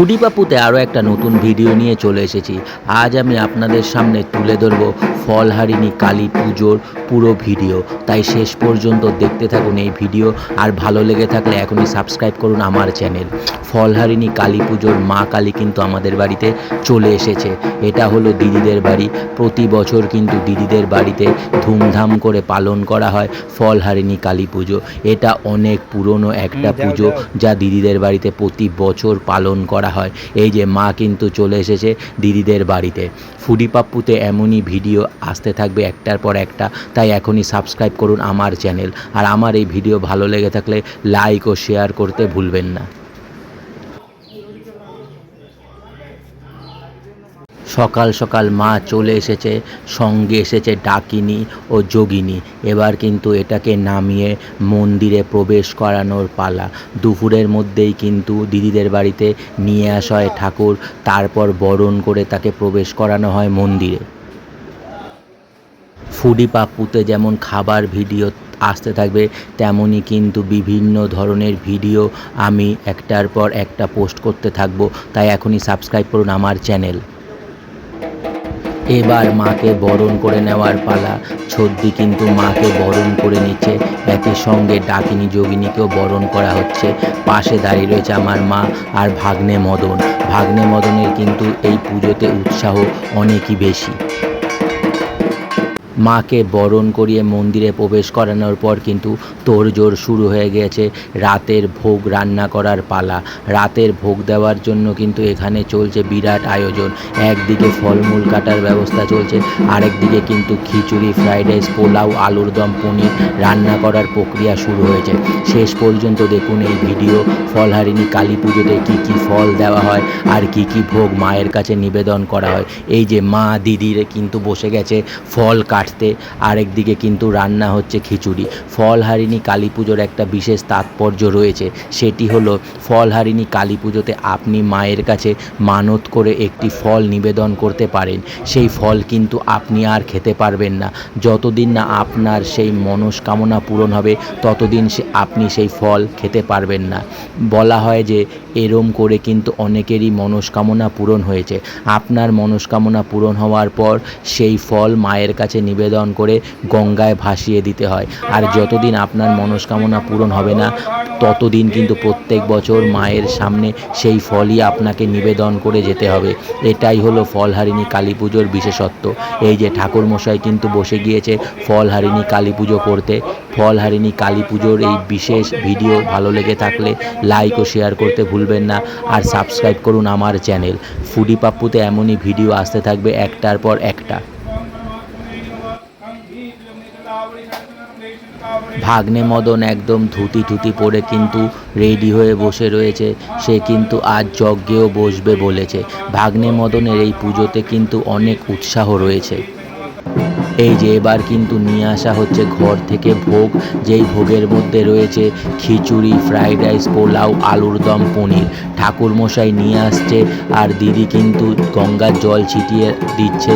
ফুডিপাপুতে আরও একটা নতুন ভিডিও নিয়ে চলে এসেছি। আজ আমি আপনাদের সামনে তুলে ধরবো ফলহারিণী কালী পুজোর পুরো ভিডিও। তাই শেষ পর্যন্ত দেখতে থাকুন এই ভিডিও আর ভালো লেগে থাকলে এখনই সাবস্ক্রাইব করুন আমার চ্যানেল। ফলহারিণী কালী পুজোর মা কালী কিন্তু আমাদের বাড়িতে চলে এসেছে। এটা হলো দিদিদের বাড়ি। প্রতি বছর কিন্তু দিদিদের বাড়িতে ধুমধাম করে পালন করা হয় ফলহারিণী কালী পুজো। এটা অনেক পুরনো একটা পুজো যা দিদিদের বাড়িতে প্রতি বছর পালন করা হয়। এই যে মা কিন্তু চলে এসেছে দিদিদের বাড়িতে। ফুডি পাপ্পুতে এমনই ভিডিও আসতে থাকবে একটার পর একটা। তাই এখনই সাবস্ক্রাইব করুন আমার চ্যানেল আর আমার এই ভিডিও ভালো লেগে থাকলে লাইক ও শেয়ার করতে ভুলবেন না। সকাল সকাল মা চলে এসেছে, সঙ্গে এসেছে ডাকিনী ও যোগিনী। এবার কিন্তু এটাকে নামিয়ে মন্দিরে প্রবেশ করানোর পালা। দুপুরের মধ্যেই কিন্তু দিদিদের বাড়িতে নিয়ে আসা হয় ঠাকুর, তারপর বরণ করে তাকে প্রবেশ করানো হয় মন্দিরে। ফুডি পাপ্পুতে যেমন খাবার ভিডিও আসতে থাকবে তেমনই কিন্তু বিভিন্ন ধরনের ভিডিও আমি একটার পর একটা পোস্ট করতে থাকব। তাই এখনই সাবস্ক্রাইব করুন আমার চ্যানেল। এবার মাকে বরণ করে নেওয়ার পালা। ছদ্দি কিন্তু মাকে বরণ করে নিচ্ছে। একই সঙ্গে ডাকিনী যোগিনীকেও বরণ করা হচ্ছে। পাশে দাঁড়িয়ে রয়েছে আমার মা আর ভাগ্নে মদন। ভাগ্নে মদনের কিন্তু এই পুজোতে উৎসাহ অনেকই বেশি। মাকে বরণ করিয়ে মন্দিরে প্রবেশ করানোর পর কিন্তু তোড়জোড় শুরু হয়ে গিয়েছে রাতের ভোগ রান্না করার পালা। রাতের ভোগ দেওয়ার জন্য কিন্তু এখানে চলছে বিরাট আয়োজন। একদিকে ফলমূল কাটার ব্যবস্থা চলছে, আরেকদিকে কিন্তু খিচুড়ি, ফ্রাইড রাইস, পোলাও, আলুর দম, পনির রান্না করার প্রক্রিয়া শুরু হয়েছে। শেষ পর্যন্ত দেখুন এই ভিডিও। ফলহারিণী কালী পুজোতে কী কী ফল দেওয়া হয় আর কি কি ভোগ মায়ের কাছে নিবেদন করা হয়। এই যে মা দিদির কিন্তু বসে গেছে ফল কাটতে আরেকদিকে কিন্তু রান্না হচ্ছে খিচুড়ি। ফলহারিণী কালী পুজোর একটা বিশেষ তাৎপর্য রয়েছে, সেটি হলো ফলহারিণী কালী পুজোতে আপনি মায়ের কাছে মানত করে একটি ফল নিবেদন করতে পারেন। সেই ফল কিন্তু আপনি আর খেতে পারবেন না। যতদিন না আপনার সেই মনস্কামনা পূরণ হবে, ততদিন সে আপনি সেই ফল খেতে পারবেন না। বলা হয় যে এরম করে কিন্তু অনেকেরই মনস্কামনা পূরণ হয়েছে। আপনার মনস্কামনা পূরণ হওয়ার পর সেই ফল মায়ের কাছে নিবেদন করে গঙ্গায় ভাসিয়ে দিতে হয়। আর যতদিন আপনার মনস্কামনা পূরণ হবে না, ততদিন কিন্তু প্রত্যেক বছর মায়ের সামনে সেই ফলই আপনাকে নিবেদন করে যেতে হবে। এটাই হলো ফলহারিণী কালী পুজোর বিশেষত্ব। এই যে ঠাকুরমশাই কিন্তু বসে গিয়েছে ফলহারিণী কালী পুজো করতে, ফলহারিণী কালী পুজোর এই বিশেষ ভিডিও ভালো লেগে থাকলে লাইক ও শেয়ার করতে ভুলবেন না। আর সাবস্ক্রাইব করুন আমার চ্যানেল ফুডি পাপ্পুতে এমনই ভিডিও আসতে থাকবে একটার পর একটা। ভাগ্নে মদন একদম ধুতি ধুতি পরে কিন্তু রেডি হয়ে বসে রয়েছে। সে কিন্তু আজ যজ্ঞেও বসবে বলেছে। ভাগ্নে মদনের এই পুজোতে কিন্তু অনেক উৎসাহ রয়েছে। এই যে এবার কিন্তু নিয়ে আসা হচ্ছে ঘর থেকে ভোগ, যেই ভোগের মধ্যে রয়েছে খিচুড়ি, ফ্রাইড রাইস, পোলাও, আলুর দম, পনির। ঠাকুরমশাই নিয়ে আসছে আর দিদি কিন্তু গঙ্গার জল ছিটিয়ে দিচ্ছে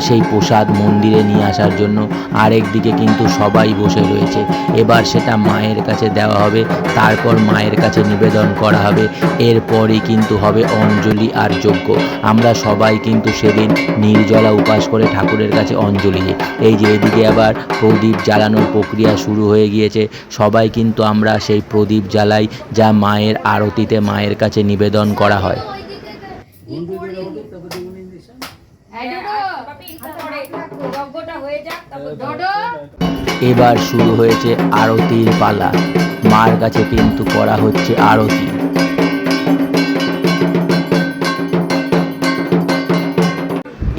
সেই প্রসাদ মন্দিরে নিয়ে আসার জন্য। আরেকদিকে কিন্তু সবাই বসে রয়েছে। এবার সেটা মায়ের কাছে দেওয়া হবে, তারপর মায়ের কাছে নিবেদন করা হবে। এরপরই কিন্তু হবে অঞ্জলি আর যজ্ঞ। আমরা সবাই কিন্তু সেদিন নির্জলা উপাস করে ঠাকুরের কাছে অঞ্জলি দিই এই যে এদিকে আবার প্রদীপ জ্বালানোর প্রক্রিয়া শুরু হয়ে গিয়েছে। সবাই কিন্তু আমরা সেই প্রদীপ জ্বালাই, যা মায়ের আরতিতে মায়ের কাছে নিবেদন করা হয়। এবার শুরু হয়েছে আরতির পালা। মার কাছে কিন্তু করা হচ্ছে আরতি।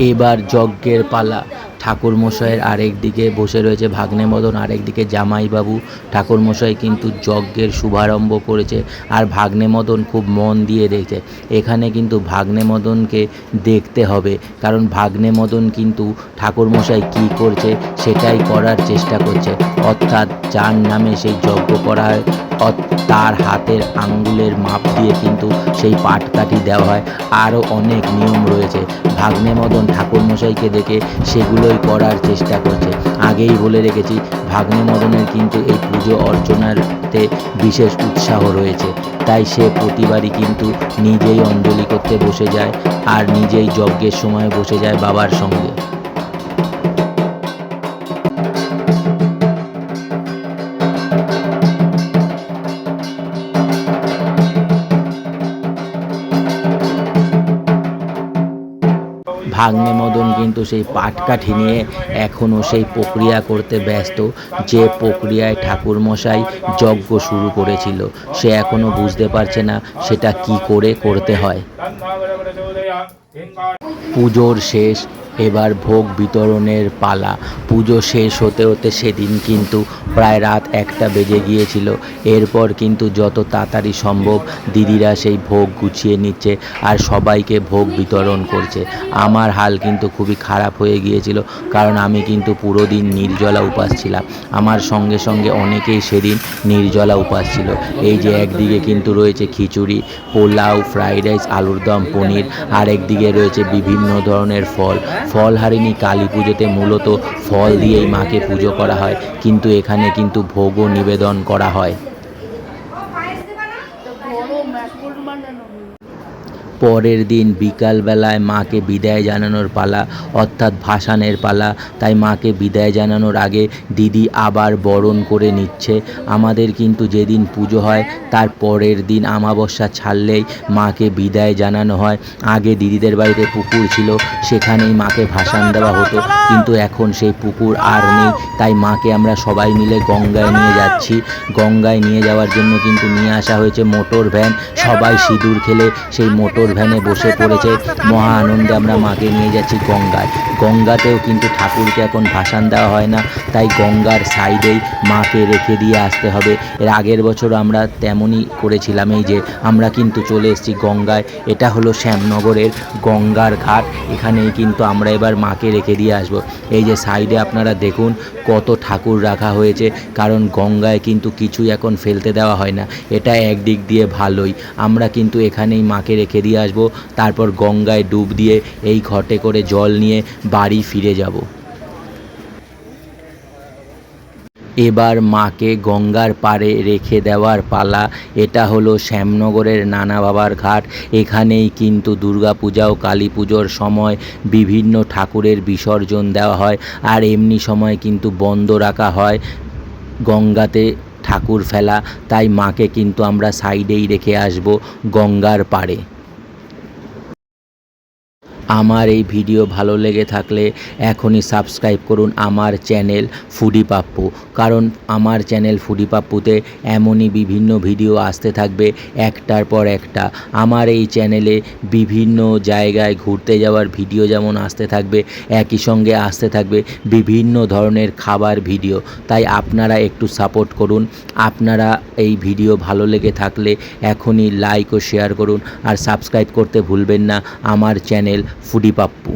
এবার যজ্ঞের পালা। ঠাকুরমশাইয়ের আরেক দিকে বসে রয়েছে ভাগ্নে মদন আরেক দিকে জামাইবাবু। ঠাকুরমশাই কিন্তু যজ্ঞের শুভারম্ভ করেছে আর ভাগ্নে মদন খুব মন দিয়ে দেখছে। এখানে কিন্তু ভাগ্নে মদনকে দেখতে হবে। কারণ ভাগ্নে মদন কিন্তু ঠাকুরমশাই কী করছে সেটাই করার চেষ্টা করছে। অর্থাৎ যার নামে সেই যজ্ঞ করা তার হাতের আঙ্গুলের মাপ দিয়ে কিন্তু সেই পাটকাঠি দেওয়া হয়। আরও অনেক নিয়ম রয়েছে। ভাগ্নে মদন ঠাকুরমশাইকে দেখে সেগুলোই করার চেষ্টা করছে। আগেই বলে রেখেছি ভাগ্নে মদনের কিন্তু এই পুজো অর্চনাতে বিশেষ উৎসাহ রয়েছে। তাই সে প্রতিবারই কিন্তু নিজেই অঞ্জলি করতে বসে যায় আর নিজেই যজ্ঞের সময় বসে যায় বাবার সঙ্গে। ভাগ্নে মদন কিন্তু সেই পাটকাঠি নিয়ে এখনও সেই প্রক্রিয়া করতে ব্যস্ত। যে প্রক্রিয়ায় ঠাকুরমশাই যজ্ঞ শুরু করেছিল, সে এখনও বুঝতে পারছে না সেটা কি করে করতে হয়। পুজোর শেষ এবার ভোগ বিতরণের পালা। পুজো শেষ হতে হতে সেদিন কিন্তু প্রায় রাত একটা বেজে গিয়েছিল। এরপর কিন্তু যত তাড়াতাড়ি সম্ভব দিদিরা সেই ভোগ গুছিয়ে নিচ্ছে আর সবাইকে ভোগ বিতরণ করছে। আমার হাল কিন্তু খুবই খারাপ হয়ে গিয়েছিল কারণ আমি কিন্তু পুরো দিন নির্জলা উপাস ছিলাম। আমার সঙ্গে সঙ্গে অনেকেই সেদিন নির্জলা উপাস ছিল। এই যে একদিকে কিন্তু রয়েছে খিচুড়ি, পোলাও, ফ্রাইড রাইস, আলুর দম, পনির আরেকদিকে রয়েছে বিভিন্ন ধরনের ফল। ফল হারিনি, কালী পুজোতে মূলত ফল দিয়েই মাকে পুজো করা হয়, কিন্তু এখানে কিন্তু ভোগও নিবেদন করা হয়। পরের দিন বিকালবেলায় মাকে বিদায় জানানোর পালা, অর্থাৎ ভাসানের পালা। তাই মাকে বিদায় জানানোর আগে দিদি আবার বরণ করে নিচ্ছে। আমাদের কিন্তু যেদিন পুজো হয়, তার পরের দিন আমাবস্যা ছাড়লেই মাকে বিদায় জানানো হয়। আগে দিদিদের বাড়িতে পুকুর ছিল, সেখানেই মাকে ভাসান দেওয়া হতো। কিন্তু এখন সেই পুকুর আর নেই। তাই মাকে আমরা সবাই মিলে গঙ্গায় নিয়ে যাচ্ছি। গঙ্গায় নিয়ে যাওয়ার জন্য কিন্তু নিয়ে আসা হয়েছে মোটর ভ্যান। সবাই সিঁদুর খেলে সেই মোটর ভ্যানে বসে পড়েছে। মহা আনন্দে আমরা মাকে নিয়ে যাচ্ছি গঙ্গায়। গঙ্গাতেও কিন্তু ঠাকুরকে এখন ভাসান দেওয়া হয় না। তাই গঙ্গার সাইডেই মাকে রেখে দিয়ে আসতে হবে। এর আগের বছর আমরা তেমনই করেছিলাম এই যে আমরা কিন্তু চলে এসেছি গঙ্গায়। এটা হলো শ্যামনগরের গঙ্গার ঘাট। এখানেই কিন্তু আমরা এবার মাকে রেখে দিয়ে আসব। এই যে সাইডে আপনারা দেখুন কত ঠাকুর রাখা হয়েছে। কারণ গঙ্গায় কিন্তু কিছুই এখন ফেলতে দেওয়া হয় না। এটা একদিক দিয়ে ভালোই। আমরা কিন্তু এখানেই মাকে রেখে দিয়ে আসব। তারপর গঙ্গায় ডুব দিয়ে এই ঘটে করে জল নিয়ে বাড়ি ফিরে যাব। এবার মাকে গঙ্গার পাড়ে রেখে দেওয়ার পালা, এটা হলো শ্যামনগরের নানা বাবার ঘাট। এখানেই কিন্তু দুর্গাপূজা ও কালী পুজোর সময় বিভিন্ন ঠাকুরের বিসর্জন দেওয়া হয়, আর এমনি সময় কিন্তু বন্ধ রাখা হয় গঙ্গাতে ঠাকুর ফেলা। তাই মাকে কিন্তু আমরা সাইডেই রেখে আসব গঙ্গার পাড়ে। আমার এই ভিডিও ভালো লেগে থাকলে এখনই সাবস্ক্রাইব করুন আমার চ্যানেল ফুডি পাপ্পু কারণ আমার চ্যানেল ফুডি পাপ্পুতে এমনই বিভিন্ন ভিডিও আসতে থাকবে একটার পর একটা। আমার এই চ্যানেলে বিভিন্ন জায়গায় ঘুরতে যাওয়ার ভিডিও যেমন আসতে থাকবে, একই সঙ্গে আসতে থাকবে বিভিন্ন ধরনের খাবার ভিডিও। তাই আপনারা একটু সাপোর্ট করুন। আপনারা এই ভিডিও ভালো লেগে থাকলে এখনই লাইক ও শেয়ার করুন। আর সাবস্ক্রাইব করতে ভুলবেন না আমার চ্যানেল ফুডি পাপ্পু